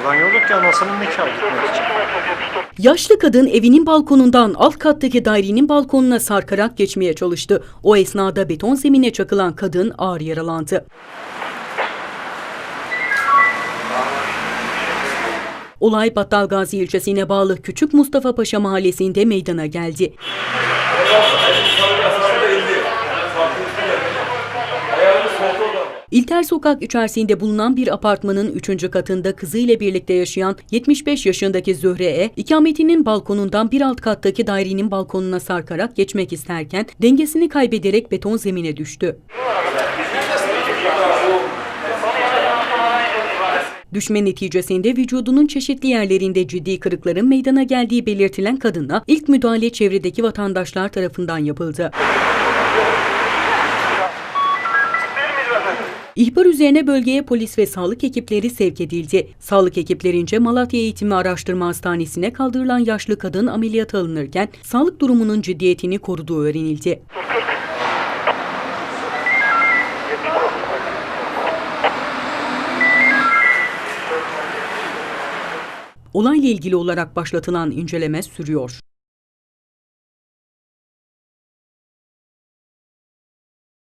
Buradan yolduk ki anasının nikahı gitmek için. Yaşlı kadın evinin balkonundan alt kattaki dairenin balkonuna sarkarak geçmeye çalıştı. O esnada beton zemine çakılan kadın ağır yaralandı. Olay Battalgazi ilçesine bağlı Küçük Mustafa Paşa mahallesinde meydana geldi. İlter Sokak içerisinde bulunan bir apartmanın 3. katında kızıyla birlikte yaşayan 75 yaşındaki Zöhre'e ikametinin balkonundan bir alt kattaki dairenin balkonuna sarkarak geçmek isterken dengesini kaybederek beton zemine düştü. Düşme neticesinde vücudunun çeşitli yerlerinde ciddi kırıkların meydana geldiği belirtilen kadına ilk müdahale çevredeki vatandaşlar tarafından yapıldı. İhbar üzerine bölgeye polis ve sağlık ekipleri sevk edildi. Sağlık ekiplerince Malatya Eğitimi Araştırma Hastanesi'ne kaldırılan yaşlı kadın ameliyata alınırken sağlık durumunun ciddiyetini koruduğu öğrenildi. Olayla ilgili olarak başlatılan inceleme sürüyor.